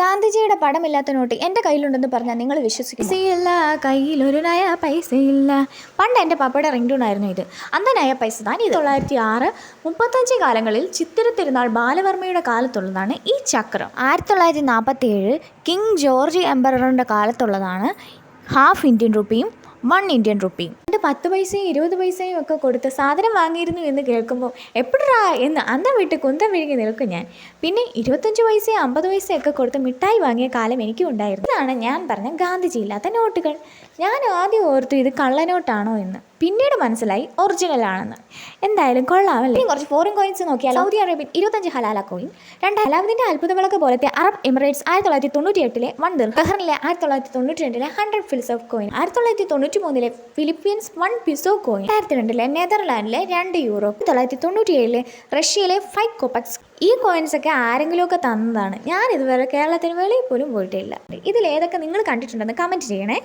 ഗാന്ധിജിയുടെ പടമില്ലാത്ത നോട്ട് എന്റെ കയ്യിലുണ്ടെന്ന് പറഞ്ഞാൽ നിങ്ങൾ വിശ്വസിക്കും പൈസയില്ല കയ്യിലൊരു നയ പൈസയില്ല. പണ്ട് എന്റെ പപ്പയുടെ റിംഗ് ടൂൺ ആയിരുന്നു ഇത്. അന്ന് നയ പൈസ താൻ ഇത് തൊള്ളായിരത്തി ആറ് മുപ്പത്തഞ്ച് കാലങ്ങളിൽ ചിത്തിര തിരുനാൾ ബാലവർമ്മയുടെ കാലത്തുള്ളതാണ് ഈ ചക്രം. ആയിരത്തി തൊള്ളായിരത്തി നാൽപ്പത്തി ഏഴ് കിങ് ജോർജ് എംബററിന്റെ കാലത്തുള്ളതാണ് ഹാഫ് ഇന്ത്യൻ റുപ്പിയും വൺ ഇന്ത്യൻ റുപ്പിയും. പത്ത് പൈസയും ഇരുപത് പൈസയും ഒക്കെ കൊടുത്ത് സാധനം വാങ്ങിയിരുന്നു എന്ന് കേൾക്കുമ്പോൾ എപ്പോഴാ എന്ന് അന്തം വിട്ട് കുന്തം വിഴുങ്ങി നിൽക്കും ഞാൻ. പിന്നെ ഇരുപത്തഞ്ച് പൈസയും അമ്പത് പൈസയൊക്കെ കൊടുത്ത് മിഠായി വാങ്ങിയ കാലം എനിക്കും ഉണ്ടായിരുന്നു. ഇതാണ് ഞാൻ പറഞ്ഞ ഗാന്ധിജി ഇല്ലാത്ത നോട്ടുകൾ. ഞാൻ ആദ്യം ഓർത്തു ഇത് കള്ളനോട്ടാണോ എന്ന്. പിന്നീട് മനസ്സിലായി ഒറിജിനൽ ആണെന്ന് എന്തായാലും കൊള്ളാമല്ലേ? കുറച്ച് ഫോറിൻ കോയിൻസ് നോക്കിയാൽ സൗദി അറേബ്യൻ ഇരുപത്തഞ്ച് ഹലാല കോയിൻ രണ്ട് ഹലാമിന്റെ അത്ഭുത വിളക്ക് പോലത്തെ അറബ് എമിറേറ്റ്സ് ആയിരത്തി തൊള്ളായിരത്തി തൊണ്ണൂറ്റി എട്ടിലെ വൺ ദിർ ഖഹറിലെ ആയിരത്തി തൊള്ളായിരത്തി തൊണ്ണൂറ്റി രണ്ടിലെ ഹൺഡ്രഡ് ഫിൽസ് ഓഫ് കോയിൻ ആയിരത്തി തൊള്ളായിരത്തി തൊണ്ണൂറ്റി മൂന്നിലെ ഫിലിപ്പീൻസ് വൺ പിസോ കോയിൻ ആയിരത്തി രണ്ടിലെ നെതർലാൻഡിലെ രണ്ട് യൂറോ തൊള്ളായിരത്തി തൊണ്ണൂറ്റി ഏഴിലെ റഷ്യയിലെ ഫൈവ് കോപ്പക്സ്. ഈ കോയിൻസ് ഒക്കെ ആരെങ്കിലുമൊക്കെ തന്നതാണ്. ഞാൻ ഇതുവരെ കേരളത്തിന് വെളിയിൽ പോലും പോയിട്ടില്ല. ഇതിൽ ഏതൊക്കെ നിങ്ങൾ കണ്ടിട്ടുണ്ടെന്ന് കമന്റ് ചെയ്യണേ.